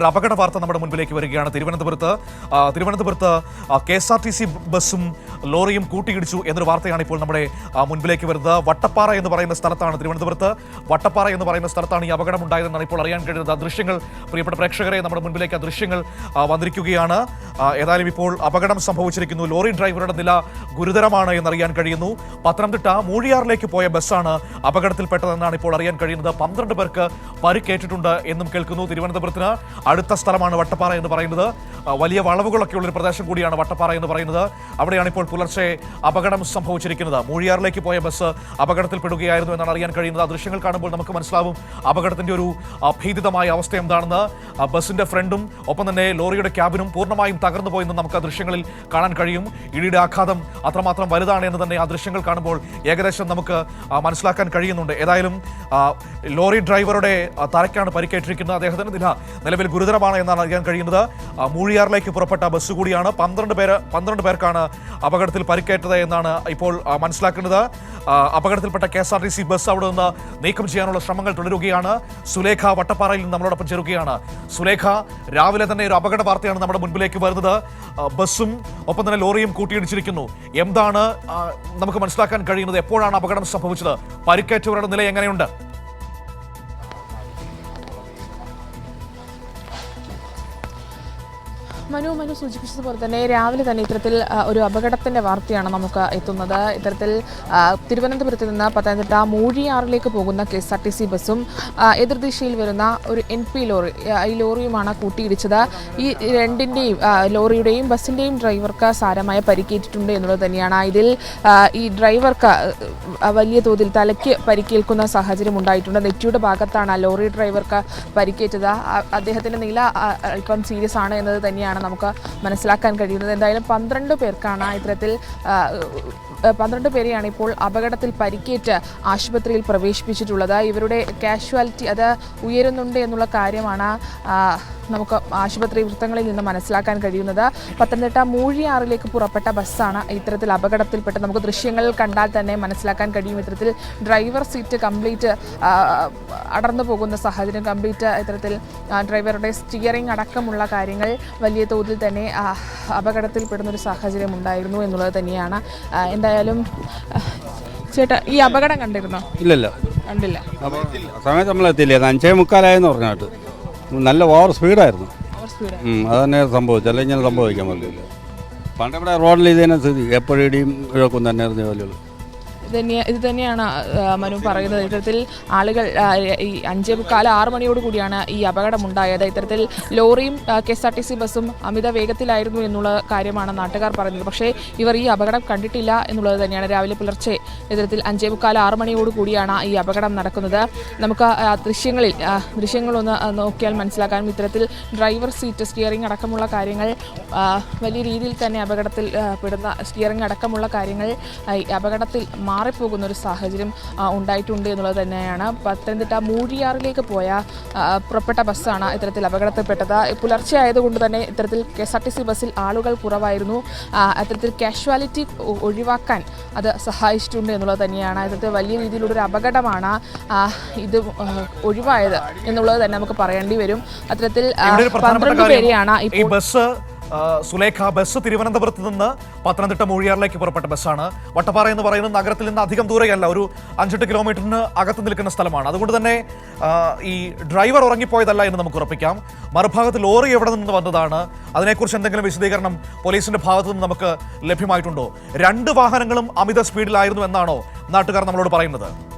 ഒരു അപകട വാർത്ത നമ്മുടെ മുൻപിലേക്ക് വരികയാണ്. തിരുവനന്തപുരത്ത് തിരുവനന്തപുരത്ത് K S R T C ബസ്സും ലോറിയും കൂട്ടിയിടിച്ചു എന്നൊരു വാർത്തയാണ് ഇപ്പോൾ നമ്മുടെ മുൻപിലേക്ക് വരുന്നത്. വട്ടപ്പാറ എന്ന് പറയുന്ന സ്ഥലത്താണ് തിരുവനന്തപുരത്ത്. വട്ടപ്പാറ എന്ന് പറയുന്ന സ്ഥലത്താണ് ഈ അപകടം ഉണ്ടായതെന്നാണ് ഇപ്പോൾ അറിയാൻ കഴിയുന്നത്. ആ ദൃശ്യങ്ങൾ പ്രിയപ്പെട്ട പ്രേക്ഷകരെ നമ്മുടെ മുൻപിലേക്ക് ആ ദൃശ്യങ്ങൾ വന്നിരിക്കുകയാണ്. ഏതായാലും ഇപ്പോൾ അപകടം സംഭവിച്ചിരിക്കുന്നു. ലോറി ഡ്രൈവറുടെ നില ഗുരുതരമാണ് എന്നറിയാൻ കഴിയുന്നു. പത്തനംതിട്ട മൂഴിയാറിലേക്ക് പോയ ബസ്സാണ് അപകടത്തിൽപ്പെട്ടതെന്നാണ് ഇപ്പോൾ അറിയാൻ കഴിയുന്നത്. പന്ത്രണ്ട് പേർക്ക് പരിക്കേറ്റിട്ടുണ്ട് എന്നും കേൾക്കുന്നു തിരുവനന്തപുരത്തിന്. അടുത്ത സ്ഥലമാണ് വട്ടപ്പാറ എന്ന് പറയുന്നത്. വലിയ വളവുകളൊക്കെ ഉള്ളൊരു പ്രദേശം കൂടിയാണ് വട്ടപ്പാറ എന്ന് പറയുന്നത്. അവിടെയാണ് ഇപ്പോൾ പുലർച്ചെ അപകടം സംഭവിച്ചിരിക്കുന്നത്. മൂഴിയാറിലേക്ക് പോയ ബസ് അപകടത്തിൽപ്പെടുകയായിരുന്നു എന്നാണ് അറിയാൻ കഴിയുന്നത്. ആ ദൃശ്യങ്ങൾ കാണുമ്പോൾ നമുക്ക് മനസ്സിലാവും അപകടത്തിന്റെ ഒരു ഭീതിതമായ അവസ്ഥ എന്താണെന്ന്. ബസ്സിന്റെ ഫ്രണ്ടും ഒപ്പം തന്നെ ലോറിയുടെ ക്യാബിനും പൂർണമായും തകർന്നു പോയെന്ന് നമുക്ക് ആ ദൃശ്യങ്ങളിൽ കാണാൻ കഴിയും. ഇടിയുടെ ആഘാതം അത്രമാത്രം വലുതാണ് എന്ന് തന്നെ ആ ദൃശ്യങ്ങൾ കാണുമ്പോൾ ഏകദേശം നമുക്ക് മനസ്സിലാക്കാൻ കഴിയുന്നുണ്ട്. ഏതായാലും ലോറി ഡ്രൈവറുടെ തലയ്ക്കാണ് പരിക്കേറ്റിരിക്കുന്നത്. അദ്ദേഹത്തിന് നില നിലവിൽ ഗുരുതരമാണ് എന്നാണ് അറിയാൻ കഴിയുന്നത്. മൂഴിയാറിലേക്ക് പുറപ്പെട്ട ബസ് കൂടിയാണ്. പന്ത്രണ്ട് പേര് പന്ത്രണ്ട് പേർക്കാണ് അപകടത്തിൽ പരിക്കേറ്റത് എന്നാണ് ഇപ്പോൾ മനസ്സിലാക്കുന്നത് അപകടത്തിൽപ്പെട്ട K S R T C bus അവിടെ നിന്ന് നീക്കം ചെയ്യാനുള്ള ശ്രമങ്ങൾ തുടരുകയാണ്. സുലേഖ വട്ടപ്പാറയിൽ നിന്ന് നമ്മളോടൊപ്പം ചേരുകയാണ്. സുലേഖ രാവിലെ തന്നെ ഒരു അപകട വാർത്തയാണ് നമ്മുടെ മുൻപിലേക്ക് വരുന്നത്. ബസ്സും ഒപ്പം തന്നെ ലോറിയും കൂട്ടിയിടിച്ചിരിക്കുന്നു. എന്താണ് നമുക്ക് മനസ്സിലാക്കാൻ കഴിയുന്നത്? എപ്പോഴാണ് അപകടം സംഭവിച്ചത്? പരിക്കേറ്റവരുടെ നില എങ്ങനെയുണ്ട്? മനു മനു സൂചിപ്പിച്ചതുപോലെ തന്നെ രാവിലെ തന്നെ ഇത്തരത്തിൽ ഒരു അപകടത്തിന്റെ വാർത്തയാണ് നമുക്ക് എത്തുന്നത്. ഇത്തരത്തിൽ തിരുവനന്തപുരത്ത് നിന്ന് പത്തനംതിട്ട മൂഴിയാറിലേക്ക് പോകുന്ന K S R T C ബസ്സും എതിർദിശയിൽ വരുന്ന ഒരു എൻ പി ലോറി ഈ ലോറിയുമാണ് കൂട്ടിയിടിച്ചത്. ഈ രണ്ടിന്റെയും ലോറിയുടെയും ബസ്സിന്റെയും ഡ്രൈവർക്ക് സാരമായ പരിക്കേറ്റിട്ടുണ്ട് എന്നുള്ളത് തന്നെയാണ്. ഇതിൽ ഈ ഡ്രൈവർക്ക് വലിയ തോതിൽ തലയ്ക്ക് പരിക്കേൽക്കുന്ന സാഹചര്യം ഉണ്ടായിട്ടുണ്ട്. നെറ്റിയുടെ ഭാഗത്താണ് ലോറി ഡ്രൈവർക്ക് പരിക്കേറ്റത്. അദ്ദേഹത്തിന്റെ നില അല്പം സീരിയസ് ആണ് എന്നത് തന്നെയാണ്. നമുക്ക് മനസ്സിലാക്കാൻ കഴിയുന്നത്. എന്തായാലും പന്ത്രണ്ട് പേർക്കാണ് ഇത്തരത്തിൽ പന്ത്രണ്ട് പേരെയാണ് ഇപ്പോൾ അപകടത്തിൽ പരിക്കേറ്റ് ആശുപത്രിയിൽ പ്രവേശിപ്പിച്ചിട്ടുള്ളത്. ഇവരുടെ കാഷ്വാലിറ്റി അത് ഉയരുന്നുണ്ട് എന്നുള്ള കാര്യമാണ് നമുക്ക് ആശുപത്രി വൃത്തങ്ങളിൽ നിന്ന് മനസ്സിലാക്കാൻ കഴിയുന്നത്. പത്തനംതിട്ട മൂഴിയാറിലേക്ക് പുറപ്പെട്ട ബസ്സാണ് ഇത്തരത്തിൽ അപകടത്തിൽപ്പെട്ട് നമുക്ക് ദൃശ്യങ്ങൾ കണ്ടാൽ തന്നെ മനസ്സിലാക്കാൻ കഴിയും. ഇത്തരത്തിൽ ഡ്രൈവർ സീറ്റ് കംപ്ലീറ്റ് അടർന്നു പോകുന്ന സാഹചര്യം കംപ്ലീറ്റ് ഇത്തരത്തിൽ ഡ്രൈവറുടെ സ്റ്റിയറിംഗ് അടക്കമുള്ള കാര്യങ്ങൾ വലിയ തോതിൽ തന്നെ അപകടത്തിൽപ്പെടുന്നൊരു അപകടത്തിൽപ്പെടുന്ന ഒരു സാഹചര്യം ഉണ്ടായിരുന്നു എന്നുള്ളത് തന്നെയാണ്. എന്തായാലും ചേട്ടാ ഈ അപകടം കണ്ടിരുന്നോ? ഇല്ലല്ലോ. കണ്ടില്ല. സമയത്ത് നമ്മൾ എത്തിയില്ല. അഞ്ചേ മുക്കാലായെന്ന് പറഞ്ഞിട്ട്. നല്ല ഓവർ സ്പീഡായിരുന്നു. അതന്നെ സംഭവിച്ചു. അല്ലെങ്കിൽ ഇങ്ങനെ സംഭവിക്കാൻ പറ്റില്ല. പണ്ടിവിടെ റോഡിൽ ഇത് തന്നെ സ്ഥിതി എപ്പോഴും ഇടിയും ഇഴക്കും തന്നെ എറിഞ്ഞ ജോലികൾ. ഇത് തന്നെയാ ഇത് തന്നെയാണ് മനു പറയുന്നത്. ഇത്തരത്തിൽ ആളുകൾ ഈ അഞ്ചേ മുക്കാൽ ആറ് മണിയോട് കൂടിയാണ് ഈ അപകടമുണ്ടായത്. ഇത്തരത്തിൽ ലോറിയും K S R T C ബസ്സും അമിത വേഗത്തിലായിരുന്നു എന്നുള്ള കാര്യമാണ് നാട്ടുകാർ പറയുന്നത് പക്ഷേ ഇവർ ഈ അപകടം കണ്ടിട്ടില്ല എന്നുള്ളത് തന്നെയാണ് രാവിലെ പുലർച്ചെ ഇത്തരത്തിൽ അഞ്ചേ മുക്കാൽ ആറ് മണിയോട് കൂടിയാണ് ഈ അപകടം നടക്കുന്നത്. നമുക്ക് ദൃശ്യങ്ങളിൽ ദൃശ്യങ്ങളൊന്ന് നോക്കിയാൽ മനസ്സിലാക്കാനും ഇത്തരത്തിൽ ഡ്രൈവർ സീറ്റ് സ്റ്റിയറിംഗ് അടക്കമുള്ള കാര്യങ്ങൾ വലിയ രീതിയിൽ തന്നെ അപകടത്തിൽ പെടുന്ന സ്റ്റിയറിംഗ് അടക്കമുള്ള കാര്യങ്ങൾ അപകടത്തിൽ മാറി മാറിപ്പോകുന്ന ഒരു സാഹചര്യം ഉണ്ടായിട്ടുണ്ട് എന്നുള്ളത് തന്നെയാണ്. പത്തനംതിട്ട മൂഴിയാറിലേക്ക് പോയ പുറപ്പെട്ട ബസ്സാണ് ഇത്തരത്തിൽ അപകടത്തിൽപ്പെട്ടത്. പുലർച്ചെ ആയതുകൊണ്ട് തന്നെ ഇത്തരത്തിൽ K S R T C ബസ്സിൽ ആളുകൾ കുറവായിരുന്നു. അത്തരത്തിൽ കാഷ്വാലിറ്റി ഒഴിവാക്കാൻ അത് സഹായിച്ചിട്ടുണ്ട് എന്നുള്ളത് തന്നെയാണ്. ഇത്തരത്തിൽ വലിയ രീതിയിലുള്ള ഒരു അപകടമാണ് ഇത് ഒഴിവായത് എന്നുള്ളത് തന്നെ നമുക്ക് പറയേണ്ടി വരും. അത്തരത്തിൽ പന്ത്രണ്ട് പേരെയാണ് ഈ ബസ് സുലേഖ ബസ് തിരുവനന്തപുരത്ത് നിന്ന് പത്തനംതിട്ട മൂഴിയാറിലേക്ക് പുറപ്പെട്ട ബസ്സാണ്. വട്ടപ്പാറ എന്ന് പറയുന്നത് നഗരത്തിൽ നിന്ന് അധികം ദൂരെയല്ല ഒരു അഞ്ചെട്ട് കിലോമീറ്ററിന് അകത്ത് നിൽക്കുന്ന സ്ഥലമാണ്. അതുകൊണ്ട് തന്നെ ഈ ഡ്രൈവർ ഉറങ്ങിപ്പോയതല്ല എന്ന് നമുക്ക് ഉറപ്പിക്കാം. മറുഭാഗത്ത് ലോറി എവിടെ നിന്ന് വന്നതാണ് അതിനെക്കുറിച്ച് എന്തെങ്കിലും വിശദീകരണം പോലീസിന്റെ ഭാഗത്തു നിന്ന് നമുക്ക് ലഭ്യമായിട്ടുണ്ടോ? രണ്ട് വാഹനങ്ങളും അമിത സ്പീഡിലായിരുന്നു എന്നാണോ നാട്ടുകാർ നമ്മളോട് പറയുന്നത്.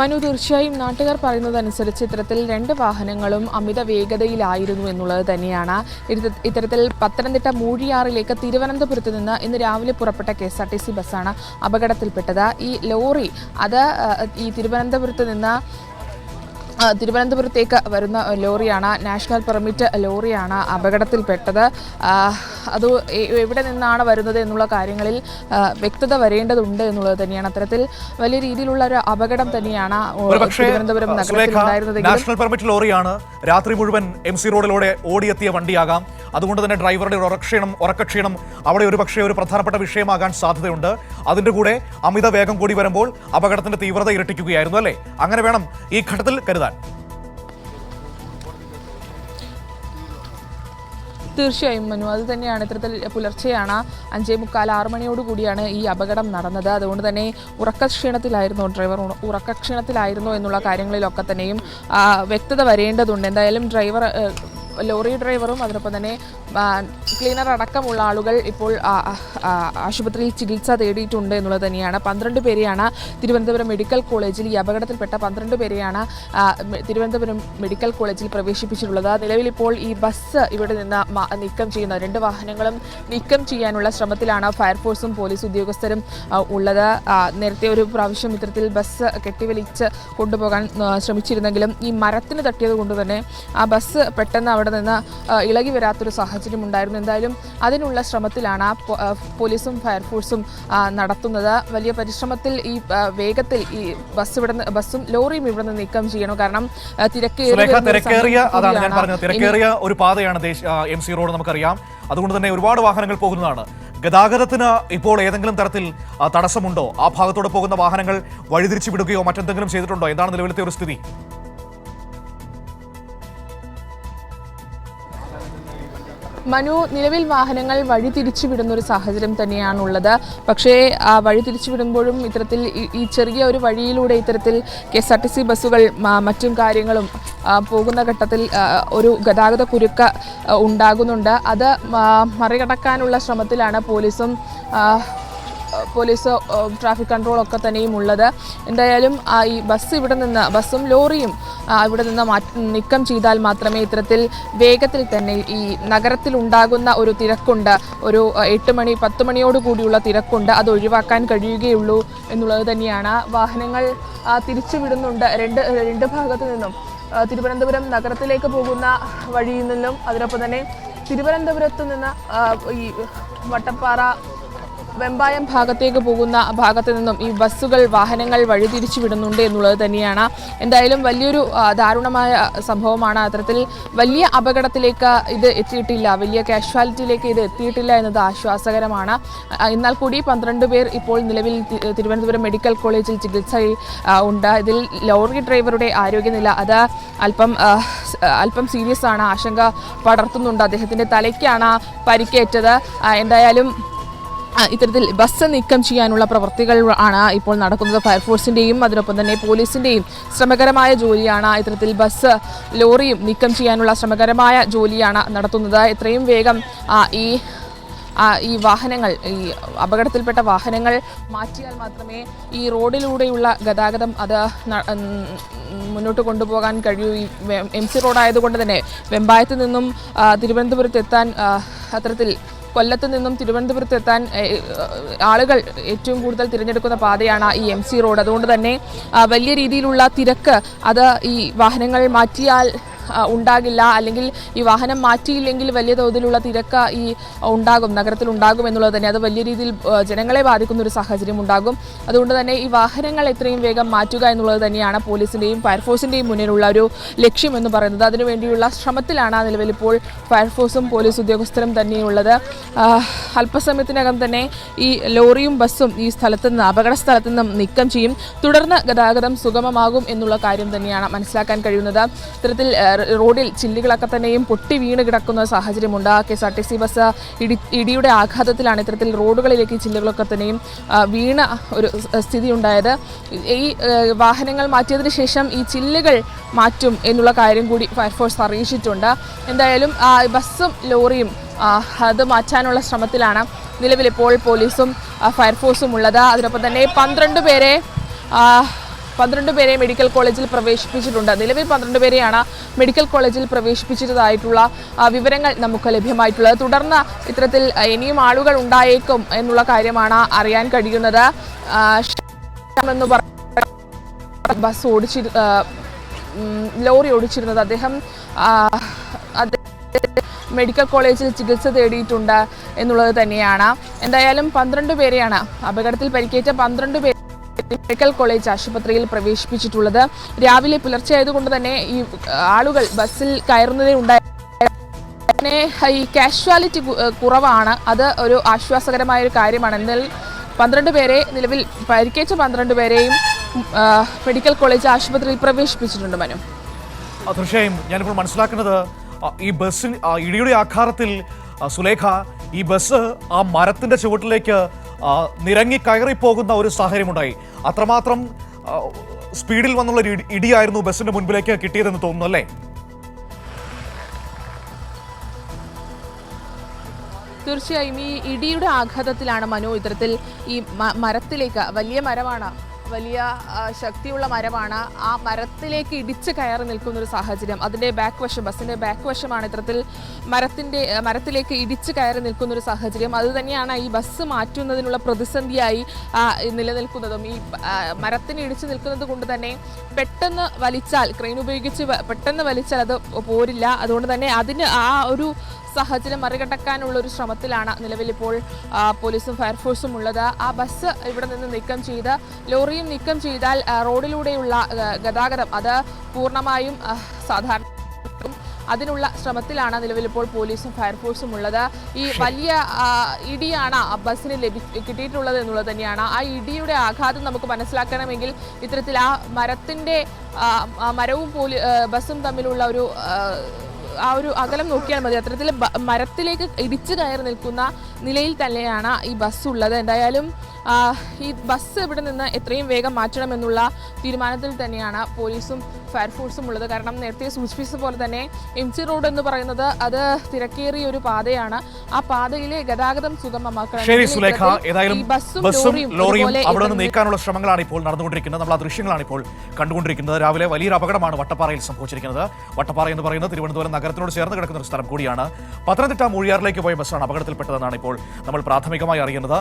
മനു തീർച്ചയായും നാട്ടുകാർ പറയുന്നതനുസരിച്ച് ഇത്തരത്തിൽ രണ്ട് വാഹനങ്ങളും അമിത വേഗതയിലായിരുന്നു എന്നുള്ളത് തന്നെയാണ്. ഇത്തരത്തിൽ പത്തനംതിട്ട മൂഴിയാറിലേക്ക് തിരുവനന്തപുരത്ത് നിന്ന് ഇന്ന് രാവിലെ പുറപ്പെട്ട K S R T C ബസ്സാണ് അപകടത്തിൽപ്പെട്ടത്. ഈ ലോറി അത് ഈ തിരുവനന്തപുരത്ത് നിന്ന് തിരുവനന്തപുരത്തേക്ക് വരുന്ന ലോറിയാണ് നാഷണൽ പെർമിറ്റ് ലോറിയാണ് അപകടത്തിൽപ്പെട്ടത്. അത് എവിടെ നിന്നാണ് വരുന്നത് എന്നുള്ള കാര്യങ്ങളിൽ വ്യക്തത വരേണ്ടതുണ്ട് എന്നുള്ളത് തന്നെയാണ്. അത്തരത്തിൽ വലിയ രീതിയിലുള്ള ഒരു അപകടം തന്നെയാണ് തിരുവനന്തപുരം നാഷണൽ പെർമിറ്റ് ലോറിയാണ് രാത്രി മുഴുവൻ എം സി റോഡിലൂടെ ഓടിയെത്തിയ വണ്ടിയാകാം. അതുകൊണ്ട് തന്നെ ഡ്രൈവറുടെ ഉറക്ഷീണം ഉറക്കക്ഷീണം അവിടെ ഒരു പക്ഷേ ഒരു പ്രധാനപ്പെട്ട വിഷയമാകാൻ സാധ്യതയുണ്ട്. അതിന്റെ കൂടെ അമിത വേഗം കൂടി വരുമ്പോൾ അപകടത്തിന്റെ തീവ്രത ഇരട്ടിക്കുകയായിരുന്നു അല്ലേ? അങ്ങനെ വേണം ഈ ഘട്ടത്തിൽ കരുതാൻ. തീർച്ചയായും മനു അത് തന്നെയാണ് ഇത്തരത്തിൽ പുലർച്ചെയാണ് അഞ്ചേ മുക്കാൽ ആറ് മണിയോട് കൂടിയാണ് ഈ അപകടം നടന്നത്. അതുകൊണ്ട് തന്നെ ഉറക്കക്ഷീണത്തിലായിരുന്നു ഡ്രൈവർ ഉറക്കക്ഷീണത്തിലായിരുന്നു എന്നുള്ള കാര്യങ്ങളിലൊക്കെ തന്നെയും വ്യക്തത വരേണ്ടതുണ്ട്. എന്തായാലും ഡ്രൈവർ ലോറി ഡ്രൈവറും അതിനൊപ്പം തന്നെ ക്ലീനർ അടക്കമുള്ള ആളുകൾ ഇപ്പോൾ ആശുപത്രിയിൽ ചികിത്സ തേടിയിട്ടുണ്ട് എന്നുള്ളത് തന്നെയാണ്. പന്ത്രണ്ട് പേരെയാണ് തിരുവനന്തപുരം മെഡിക്കൽ കോളേജിൽ ഈ അപകടത്തിൽപ്പെട്ട പന്ത്രണ്ട് പേരെയാണ് തിരുവനന്തപുരം മെഡിക്കൽ കോളേജിൽ പ്രവേശിപ്പിച്ചിട്ടുള്ളത്. നിലവിൽ ഇപ്പോൾ ഈ ബസ് ഇവിടെ നിന്ന് നീക്കം ചെയ്യുന്ന രണ്ട് വാഹനങ്ങളും നീക്കം ചെയ്യാനുള്ള ശ്രമത്തിലാണ് ഫയർഫോഴ്സും പോലീസ് ഉദ്യോഗസ്ഥരും ഉള്ളത്. നേരത്തെ ഒരു പ്രാവശ്യം ഇത്തരത്തിൽ ബസ് കെട്ടിവലിച്ച് കൊണ്ടുപോകാൻ ശ്രമിച്ചിരുന്നെങ്കിലും ഈ മരത്തിന് തട്ടിയത് കൊണ്ട് തന്നെ ആ ബസ് പെട്ടെന്ന് അവിടെ നിന്ന് ഇളകി വരാത്തൊരു സാഹചര്യം ഉണ്ടായിരുന്നു എന്തായാലും അതിനുള്ള ശ്രമത്തിലാണ് ആ, പോലീസും ഫയർഫോഴ്സും നടത്തുന്നത്. വലിയ പരിശ്രമത്തിൽ ഈ വേഗത്തിൽ ഈ ബസ് ഇവിടെ നിന്ന് ബസ്സും ലോറിയും ഇവിടെ നിന്ന് നീക്കം ചെയ്യണം. കാരണം തിരക്കേറിയ അതാണ് ഞാൻ. പറഞ്ഞത്. തിരക്കേറിയ ഒരു പാതയാണ് എം സി റോഡ് നമുക്കറിയാം. അതുകൊണ്ട് തന്നെ ഒരുപാട് വാഹനങ്ങൾ പോകുന്നതാണ്. ഗതാഗതത്തിന് ഇപ്പോൾ ഏതെങ്കിലും തരത്തിൽ തടസ്സമുണ്ടോ? ആ ഭാഗത്തൂടെ പോകുന്ന വാഹനങ്ങൾ വഴിതിരിച്ചു വിടുകയോ മറ്റെന്തെങ്കിലും ചെയ്തിട്ടുണ്ടോ? എന്താണ് നിലവിലത്തെ ഒരു സ്ഥിതി? മനു നിലവിൽ വാഹനങ്ങൾ വഴി തിരിച്ചുവിടുന്ന ഒരു സാഹചര്യം തന്നെയാണുള്ളത്. പക്ഷേ ആ വഴി തിരിച്ചു വിടുമ്പോഴും ഇത്തരത്തിൽ ഈ- ചെറിയ ഒരു വഴിയിലൂടെ ഇത്തരത്തിൽ K S R T C ബസ്സുകൾ മറ്റും കാര്യങ്ങളും പോകുന്ന ഘട്ടത്തിൽ ഒരു ഗതാഗത കുരുക്ക ഉണ്ടാകുന്നുണ്ട്. അത് മറികടക്കാനുള്ള ശ്രമത്തിലാണ് പോലീസും പോലീസ് ട്രാഫിക് കൺട്രോൾ ഒക്കെ തന്നെയും ഉള്ളത്. എന്തായാലും ഈ ബസ് ഇവിടെ നിന്ന് ബസ്സും ലോറിയും ഇവിടെ നിന്ന് നീക്കം ചെയ്താൽ മാത്രമേ ഇത്തരത്തിൽ വേഗത്തിൽ തന്നെ ഈ നഗരത്തിൽ ഉണ്ടാകുന്ന ഒരു തിരക്കുണ്ട്. ഒരു എട്ട് മണി പത്ത് മണിയോട് കൂടിയുള്ള തിരക്കുണ്ട്. അത് ഒഴിവാക്കാൻ കഴിയുകയുള്ളൂ എന്നുള്ളത് തന്നെയാണ്. വാഹനങ്ങൾ തിരിച്ചു വിടുന്നുണ്ട്. രണ്ട് രണ്ട് ഭാഗത്തു നിന്നും തിരുവനന്തപുരം നഗരത്തിലേക്ക് പോകുന്ന വഴിയിൽ നിന്നും അതിനൊപ്പം തന്നെ തിരുവനന്തപുരത്ത് നിന്ന് ഈ വട്ടപ്പാറ വെമ്പായം ഭാഗത്തേക്ക് പോകുന്ന ഭാഗത്ത് നിന്നും ഈ ബസ്സുകൾ വാഹനങ്ങൾ വഴിതിരിച്ചു വിടുന്നുണ്ട് എന്നുള്ളത് തന്നെയാണ്. എന്തായാലും വലിയൊരു ദാരുണമായ സംഭവമാണ്. അത്തരത്തിൽ വലിയ അപകടത്തിലേക്ക് ഇത് എത്തിയിട്ടില്ല. വലിയ കാഷ്വാലിറ്റിയിലേക്ക് ഇത് എത്തിയിട്ടില്ല എന്നത് ആശ്വാസകരമാണ്. എന്നാൽ കൂടി പന്ത്രണ്ട് പേർ ഇപ്പോൾ നിലവിൽ തിരുവനന്തപുരം മെഡിക്കൽ കോളേജിൽ ചികിത്സയിൽ ആ, ഉണ്ട്. ഇതിൽ ലോറി ഡ്രൈവറുടെ ആരോഗ്യനില അത് അല്പം അല്പം സീരിയസ് ആണ്. ആശങ്ക പടർത്തുന്നുണ്ട്. അദ്ദേഹത്തിന്റെ തലയ്ക്കാണ് പരിക്കേറ്റത്. എന്തായാലും ഇത്തരത്തിൽ ബസ് നീക്കം ചെയ്യാനുള്ള പ്രവൃത്തികൾ ആണ് ഇപ്പോൾ നടക്കുന്നത്. ഫയർഫോഴ്സിന്റെയും അതിനൊപ്പം തന്നെ പോലീസിന്റെയും ശ്രമകരമായ ജോലിയാണ് ഇത്തരത്തിൽ ബസ് ലോറിയും നീക്കം ചെയ്യാനുള്ള ശ്രമകരമായ ജോലിയാണ് നടത്തുന്നത്. എത്രയും വേഗം ഈ ഈ വാഹനങ്ങൾ ഈ അപകടത്തിൽപ്പെട്ട വാഹനങ്ങൾ മാറ്റിയാൽ മാത്രമേ ഈ റോഡിലൂടെയുള്ള ഗതാഗതം അത് മുന്നോട്ട് കൊണ്ടുപോകാൻ കഴിയൂ. ഈ എം സി റോഡായതുകൊണ്ട് തന്നെ വെമ്പായത്ത് നിന്നും തിരുവനന്തപുരത്ത് എത്താൻ അത്തരത്തിൽ കൊല്ലത്ത് നിന്നും തിരുവനന്തപുരത്ത് എത്താൻ ആളുകൾ ഏറ്റവും കൂടുതൽ തിരഞ്ഞെടുക്കുന്ന പാതയാണ് ഈ എം സി റോഡ്. അതുകൊണ്ട് തന്നെ വലിയ രീതിയിലുള്ള തിരക്ക് അത് ഈ വാഹനങ്ങൾ മാറ്റിയാൽ ഉണ്ടാകില്ല. അല്ലെങ്കിൽ ഈ വാഹനം മാറ്റിയില്ലെങ്കിൽ വലിയ തോതിലുള്ള തിരക്ക് ഈ ഉണ്ടാകും. നഗരത്തിൽ ഉണ്ടാകും എന്നുള്ളത് തന്നെ. അത് വലിയ രീതിയിൽ ജനങ്ങളെ ബാധിക്കുന്ന ഒരു സാഹചര്യം ഉണ്ടാകും. അതുകൊണ്ട് തന്നെ ഈ വാഹനങ്ങൾ എത്രയും വേഗം മാറ്റുക എന്നുള്ളത് തന്നെയാണ് പോലീസിന്റെയും ഫയർഫോഴ്സിന്റെയും മുന്നിലുള്ള ഒരു ലക്ഷ്യം എന്ന് പറയുന്നത്. അതിനുവേണ്ടിയുള്ള ശ്രമത്തിലാണ് നിലവിൽ ഇപ്പോൾ ഫയർഫോഴ്സും പോലീസ് ഉദ്യോഗസ്ഥരും തന്നെയുള്ളത്. അല്പസമയത്തിനകം തന്നെ ഈ ലോറിയും ബസ്സും ഈ സ്ഥലത്ത് നിന്ന് അപകട സ്ഥലത്ത് നിന്നും നീക്കം ചെയ്യും. തുടർന്ന് ഗതാഗതം സുഗമമാകും എന്നുള്ള കാര്യം തന്നെയാണ് മനസ്സിലാക്കാൻ കഴിയുന്നത്. ഇത്തരത്തിൽ റോഡിൽ ചില്ലുകളൊക്കെ തന്നെയും പൊട്ടി വീണ് കിടക്കുന്ന സാഹചര്യമുണ്ട്. K S R T C bus ഇടി ഇടിയുടെ ആഘാതത്തിലാണ് ഇത്തരത്തിൽ റോഡുകളിലേക്ക് ചില്ലുകളൊക്കെ തന്നെയും വീണ ഒരു സ്ഥിതി ഉണ്ടായത് ഈ വാഹനങ്ങൾ മാറ്റിയതിന് ശേഷം ഈ ചില്ലുകൾ മാറ്റും എന്നുള്ള കാര്യം കൂടി ഫയർഫോഴ്സ് അറിയിച്ചിട്ടുണ്ട്. എന്തായാലും ബസ്സും ലോറിയും അത് മാറ്റാനുള്ള ശ്രമത്തിലാണ് നിലവിലിപ്പോൾ പോലീസും ഫയർഫോഴ്സും ഉള്ളത്. അതിനൊപ്പം തന്നെ പന്ത്രണ്ട് പേരെ പന്ത്രണ്ട് പേരെ മെഡിക്കൽ കോളേജിൽ പ്രവേശിപ്പിച്ചിട്ടുണ്ട്. നിലവിൽ പന്ത്രണ്ട് പേരെയാണ് മെഡിക്കൽ കോളേജിൽ പ്രവേശിപ്പിച്ചതായിട്ടുള്ള വിവരങ്ങൾ നമുക്ക് ലഭ്യമായിട്ടുള്ളത്. തുടർന്ന് ഇത്തരത്തിൽ ഇനിയും ആളുകൾ ഉണ്ടായേക്കും എന്നുള്ള കാര്യമാണ് അറിയാൻ കഴിയുന്നത്. എന്ന് ബസ് ഓടിച്ചി ലോറി ഓടിച്ചിരുന്നത് അദ്ദേഹം മെഡിക്കൽ കോളേജിൽ ചികിത്സ തേടിയിട്ടുണ്ട് എന്നുള്ളത് തന്നെയാണ്. എന്തായാലും പന്ത്രണ്ട് പേരെയാണ് അപകടത്തിൽ പരിക്കേറ്റ പന്ത്രണ്ട് പേരെ മെഡിക്കൽ കോളേജ് ആശുപത്രിയിൽ പ്രവേശിപ്പിച്ചിട്ടുള്ളത്. രാവിലെ പുലർച്ചെ ആയതുകൊണ്ട് തന്നെ ഈ ആളുകൾ ബസ്സിൽ കയറുന്നതേ ഉണ്ടായി പിന്നെ ഈ കാഷ്വാലിറ്റി കുറവാണ്. അത് ഒരു ആശ്വാസകരമായ ഒരു കാര്യമാണ്. എന്നാൽ പന്ത്രണ്ട് പേരെ നിലവിൽ പരിക്കേറ്റ പന്ത്രണ്ട് പേരെയും മെഡിക്കൽ കോളേജ് ആശുപത്രിയിൽ പ്രവേശിപ്പിച്ചിട്ടുണ്ട് മനു. തീർച്ചയായും. ഞാനിപ്പോൾ മനസ്സിലാക്കുന്നത് ഈ ബസ്സിൽ ഇടിയുടെ ആഘാതത്തിൽ സുലേഖ ഈ ബസ് ആ മരത്തിന്റെ ചുവട്ടിലേക്ക് നിരങ്ങി കയറിപ്പോകുന്ന ഒരു സാഹചര്യമുണ്ടായി. അത്രമാത്രം സ്പീഡിൽ വന്നുള്ള ഒരു ഇടിയായിരുന്നു ബസ്സിന്റെ മുൻപിലേക്ക് കിട്ടിയതെന്ന് തോന്നുന്നു അല്ലേ? തീർച്ചയായും ഈ ഇടിയുടെ ആഘാതത്തിലാണ് മനു ഇത്തരത്തിൽ ഈ മരത്തിലേക്ക് വലിയ മരമാണ് വലിയ ശക്തിയുള്ള മരമാണ് ആ മരത്തിലേക്ക് ഇടിച്ച് കയറി നിൽക്കുന്ന ഒരു സാഹചര്യം. അതിന്റെ ബാക്ക് വശം ബസ്സിന്റെ ബാക്ക് വശമാണ് ഇത്തരത്തിൽ മരത്തിന്റെ മരത്തിലേക്ക് ഇടിച്ച് കയറി നിൽക്കുന്ന ഒരു സാഹചര്യം. അത് തന്നെയാണ് ഈ ബസ് മാറ്റുന്നതിനുള്ള പ്രതിസന്ധിയായി നിലനിൽക്കുന്നതും. ഈ മരത്തിന് ഇടിച്ച് നിൽക്കുന്നത് കൊണ്ട് തന്നെ പെട്ടെന്ന് വലിച്ചാൽ ക്രെയിൻ ഉപയോഗിച്ച് പെട്ടെന്ന് വലിച്ചാൽ അത് പോരില്ല. അതുകൊണ്ട് തന്നെ അതിന് ആ ഒരു സാഹചര്യം മറികടക്കാനുള്ള ഒരു ശ്രമത്തിലാണ് നിലവിലിപ്പോൾ ഇപ്പോൾ പോലീസും ഫയർഫോഴ്സും ഉള്ളത്. ആ ബസ് ഇവിടെ നിന്ന് നീക്കം ചെയ്ത് ലോറിയും നീക്കം ചെയ്താൽ റോഡിലൂടെയുള്ള ഗതാഗതം അത് പൂർണമായും സാധാരണ അതിനുള്ള ശ്രമത്തിലാണ് നിലവിലിപ്പോൾ പോലീസും ഫയർഫോഴ്സും ഉള്ളത്. ഈ വലിയ ഇടിയാണ് ബസ്സിന് ലഭി കിട്ടിയിട്ടുള്ളത് എന്നുള്ളത് തന്നെയാണ്. ആ ഇടിയുടെ ആഘാതം നമുക്ക് മനസ്സിലാക്കണമെങ്കിൽ ഇത്തരത്തിൽ ആ ആ മരവും പോലീ ബസ്സും തമ്മിലുള്ള ഒരു ആ, ഒരു അകലം നോക്കിയാൽ മതി. അത്തരത്തിൽ മരത്തിലേക്ക് ഇടിച്ചു കയറി നിൽക്കുന്ന നിലയിൽ തന്നെയാണ് ഈ ബസ് ഉള്ളത്. എന്തായാലും ഈ ബസ് ഇവിടെ നിന്ന് എത്രയും വേഗം മാറ്റണമെന്നുള്ള തീരുമാനത്തിൽ തന്നെയാണ് പോലീസും ഫയർഫോഴ്സും ഉള്ളത് കാരണം നേരത്തെ സൂചിപ്പിച്ച പോലെ തന്നെ എം സി റോഡ് എന്ന് പറയുന്നത് അത് തിരക്കേറിയ ഒരു പാതയാണ്. ആ പാതയിലെ ഗതാഗതം സുഗമമാക്കണം. ശരി എങ്കിൽ സുലേഖ ഇത്തരത്തിൽ ഏതായാലും ഈ ബസ്സും ബസ്സും ലോറിയും ലോറിയും അവിടെ നിന്ന് നീക്കാനുള്ള ശ്രമങ്ങളാണ് ഇപ്പോൾ നടന്നുകൊണ്ടിരിക്കുന്നത്. നമ്മൾ ആ ദൃശ്യങ്ങളാണ് ഇപ്പോൾ കണ്ടുകൊണ്ടിരിക്കുന്നത്. രാവിലെ വലിയൊരു അപകടമാണ് വട്ടപ്പാറയിൽ സംഭവിച്ചിരിക്കുന്നത്. വട്ടപ്പാറ എന്ന് പറയുന്നത് തിരുവനന്തപുരം നഗരത്തിനോട് ചേർന്ന് കിടക്കുന്ന ഒരു സ്ഥലം കൂടിയാണ്. പത്തനംതിട്ട മൂഴിയാറിലേക്ക് പോയ ബസ്സാണ് അപകടത്തിൽപ്പെട്ടതെന്നാണ് ഇപ്പോൾ നമ്മൾ പ്രാഥമികമായി അറിയുന്നത്.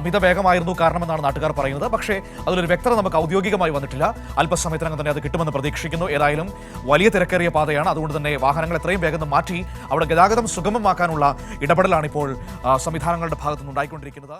അമിത വേഗമായിരുന്നു കാരണമെന്നാണ് നാട്ടുകാർ പറയുന്നത്. പക്ഷേ അതിലൊരു വ്യക്തത നമുക്ക് ഔദ്യോഗികമായി വന്നിട്ടില്ല. അല്പസമയത്തിനകം തന്നെ അത് കിട്ടുമെന്ന് പ്രതീക്ഷിക്കുന്നു ഏതായാലും വലിയ തിരക്കേറിയ പാതയാണ്. അതുകൊണ്ട് തന്നെ വാഹനങ്ങൾ എത്രയും വേഗം മാറ്റി അവിടെ ഗതാഗതം സുഗമമാക്കാനുള്ള ഇടപെടലാണ് ഇപ്പോൾ സംവിധാനങ്ങളുടെ ഭാഗത്തുനിന്ന് ഉണ്ടായിക്കൊണ്ടിരിക്കുന്നത്.